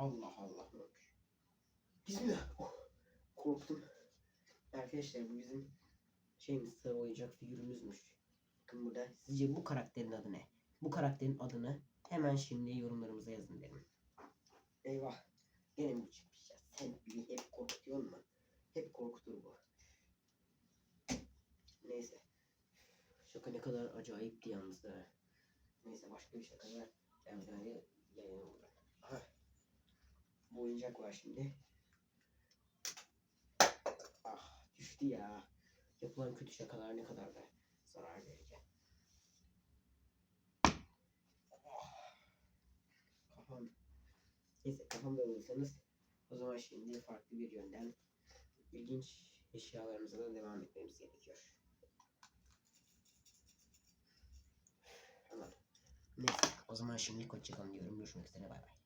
Allah Allah. olmuş? Bismillah. Oh, korktum. Arkadaşlar bu bizim şeyimiz sarı oyuncak figürümüzmüş. Bakın burada. Sizce bu karakterin adı ne? Bu karakterin adını hemen şimdi yorumlarımıza yazın derim. Eyvah. Gene mi ya? Sen beni hep korkutuyor mu? Hep korkutur bu. Neyse. Şaka ne kadar acayipti yalnız da. Neyse başka bir şakaya ben böyle yayın olur. Var şimdi. Ah düştü ya. Yapılan kötü şakalar ne kadar da zarar verici. Ah. Kafam. Neyse kafamda olursanız o zaman şimdi farklı bir yönden ilginç eşyalarımıza da devam etmemiz gerekiyor. Tamam. Neyse o zaman şimdi hoşçakalın diyorum. Görüşmek üzere bay bay.